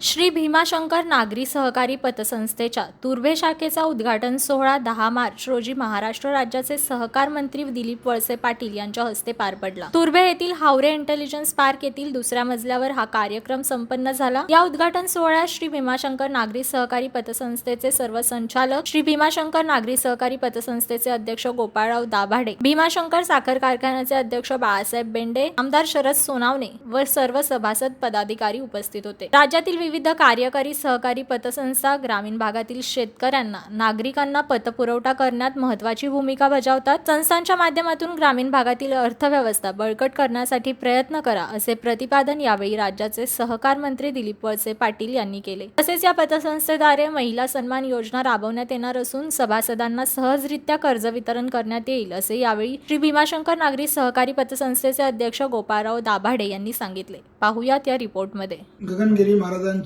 श्री भीमाशंकर नागरी सहकारी पतसंस्थेच्या तुर्भे शाखेचा उद्घाटन सोहळा दहा मार्च रोजी महाराष्ट्र राज्याचे सहकार मंत्री दिलीप वळसे पाटील यांच्या हस्ते पार पडला. तुर्भे येथील हावरे इंटेलिजन्स पार्क येथील दुसऱ्या मजल्यावर हा कार्यक्रम संपन्न झाला. या उद्घाटन सोहळ्यात श्री भीमाशंकर नागरी सहकारी पतसंस्थेचे सर्व संचालक श्री भीमाशंकर नागरी सहकारी पतसंस्थेचे अध्यक्ष गोपाळराव दाभाडे भीमाशंकर साखर कारखान्याचे अध्यक्ष बाळासाहेब बेंडे आमदार शरद सोनावणे व सर्व सभासद पदाधिकारी उपस्थित होते. राज्यातील विविध कार्यकारी सहकारी पतसंस्था ग्रामीण भागातील शेतकऱ्यांना नागरिकांना पतपुरवठा करण्यात महत्वाची भूमिका बजावतात. संस्थांच्या माध्यमातून ग्रामीण भागातील अर्थव्यवस्था बळकट करण्यासाठी प्रयत्न करा असे प्रतिपादन यावेळी राज्याचे सहकार मंत्री दिलीप वळसे पाटील यांनी केले. तसेच या पतसंस्थेद्वारे महिला सन्मान योजना राबवण्यात येणार असून सभासदांना सहजरित्या कर्ज वितरण करण्यात येईल असे यावेळी श्री भीमाशंकर नागरी सहकारी पतसंस्थेचे अध्यक्ष गोपाळराव दाभाडे यांनी सांगितले. पाहुयात या रिपोर्टमध्ये. गगनगिरी महाराजांच्या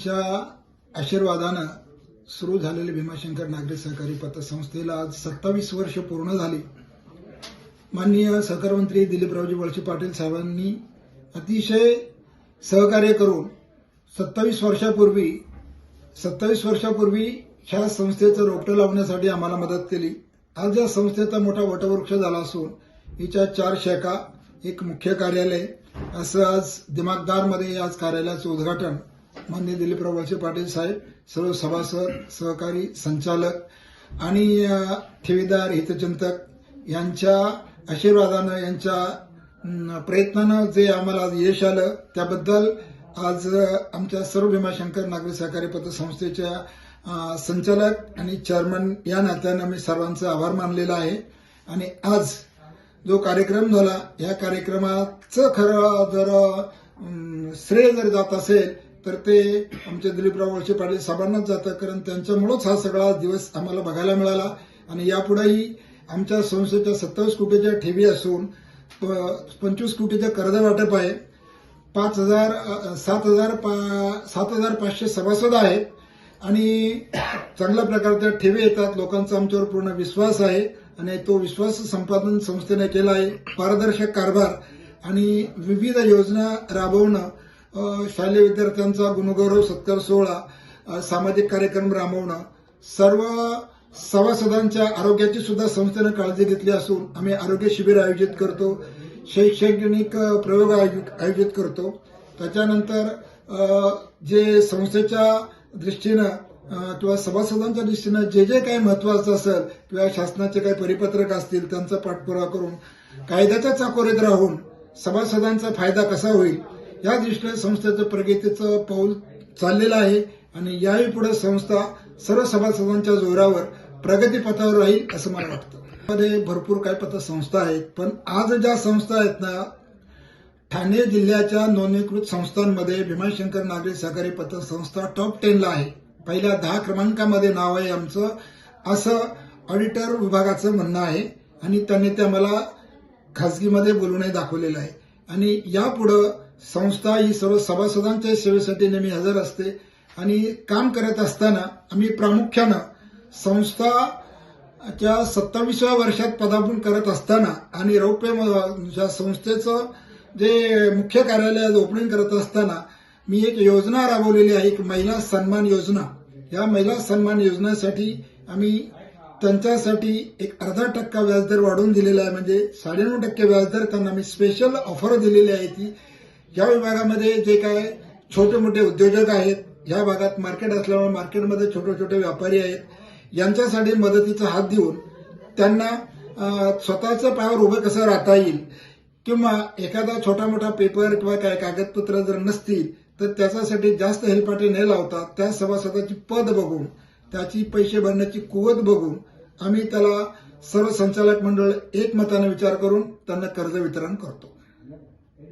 आशीर्वादानं सुरू झालेले भीमाशंकर नागरी सहकारी पतसंस्थेला आज सत्तावीस वर्ष पूर्ण झाली. माननीय सहकारमंत्री दिलीपरावजी वळसे पाटील साहेबांनी अतिशय सहकार्य करून सत्तावीस वर्षापूर्वी सत्तावीस वर्षापूर्वी ह्या संस्थेचं रोपटं लावण्यासाठी आम्हाला मदत केली. आज या संस्थेचा मोठा वटवृक्ष झाला असून हिच्या चार शाखा एक मुख्य कार्यालय असं आज दिमागदारमध्ये आज कार्यालयाचं उद्घाटन माननीय दिलीपराव वळसे पाटील साहेब सर्व सभासद सहकारी संचालक आणि ठेवीदार हितचिंतक यांच्या आशीर्वादानं यांच्या प्रयत्नानं जे आम्हाला आज यश आलं त्याबद्दल आज आमच्या सर्व भीमाशंकर नागरी सहकारी पतसंस्थेच्या संचालक आणि चेअरमन या नात्यानं मी सर्वांचा आभार मानलेला आहे. आणि आज जो कार्यक्रम झाला या कार्यक्रमाचं खरं जर श्रेय जर जात असेल तर ते आमचे दिलीपराव वळसे पाटील साहेबांनाच जातं कारण त्यांच्यामुळंच हा सगळा दिवस आम्हाला बघायला मिळाला. आणि यापुढेही आमच्या संस्थेच्या सत्तावीस कोटीच्या ठेवी असून प- पंचवीस कोटीचं कर्ज वाटप आहे. पाच हजार सात हजार पा- सात हजार पाचशे सभासद आहेत. आणि चांगल्या प्रकारच्या ठेवी येतात. लोकांचा आमच्यावर पूर्ण विश्वास आहे. आणि तो विश्वास संपादन संस्थेने केला आहे. पारदर्शक कारभार आणि विविध योजना राबवणं शालेय विद्यार्थ्यांचा गुणगौरव सत्कार सोहळा सामाजिक कार्यक्रम राबवणं सर्व सभासदांच्या आरोग्याची सुद्धा संस्थेनं काळजी घेतली असून आम्ही आरोग्य शिबिर आयोजित करतो शैक्षणिक प्रयोग आयोजित आयोजित करतो. त्याच्यानंतर जे संस्थेच्या दृष्टीनं किंवा सभासदांच्या दृष्टीनं जे जे काही महत्वाचं असेल किंवा शासनाचे काही परिपत्रक असतील त्यांचा पाठपुरावा करून कायद्याच्या चाकोरीत राहून सभासदांचा फायदा कसा होईल या दृष्टीने संस्थेचं प्रगतीचं पाऊल चाललेलं आहे आणि याही पुढे संस्था सर्व सभासदांच्या जोरावर प्रगतीपथावर राहील असं मला वाटतं. मध्ये भरपूर काही पतसंस्था आहेत पण आज ज्या संस्था आहेत ना ठाणे जिल्ह्याच्या नोंदणीकृत संस्थांमध्ये भीमाशंकर नागरी सहकारी पतसंस्था टॉप टेनला आहे. पहिल्या दहा क्रमांकामध्ये नाव आहे आमचं असं ऑडिटर विभागाचं म्हणणं आहे आणि त्यांनी ते आम्हाला खाजगीमध्ये बोलूनही दाखवलेलं आहे. आणि यापुढं संस्था ही सर्व सभासदांच्या सेवेसाठी नेहमी हजर असते. आणि काम करत असताना आम्ही प्रामुख्यानं संस्थाच्या सत्तावीसव्या वर्षात पदार्पण करत असताना आणि रौप्य ज्या संस्थेचं जे मुख्य कार्यालयात ओपनिंग करत असताना मी एक योजना राबवलेली आहे एक महिला सन्मान योजना. या महिला सन्मान योजनेसाठी आम्ही त्यांच्यासाठी एक अर्धा टक्का व्याजदर वाढवून दिलेला आहे. म्हणजे साडेनऊ टक्के व्याजदर त्यांना आम्ही स्पेशल ऑफर दिलेली आहे ती. या विभागामध्ये जे काय छोटे मोठे उद्योजक आहेत या भागात मार्केट असल्यामुळे मार्केटमध्ये छोटे छोटे व्यापारी आहेत यांच्यासाठी मदतीचा हात देऊन त्यांना स्वतःच्या पायावर उभं कसं राहता येईल किंवा एखादा छोटा मोठा पेपर किंवा काय कागदपत्र जर नसतील तर त्याच्यासाठी जास्त हेलपाटे न लावता त्या सभासदाची पद बघून त्याची पैसे भरण्याची कुवत बघून आम्ही त्याला सर्व संचालक मंडळ एकमताने विचार करून त्यांना कर्ज वितरण करतो.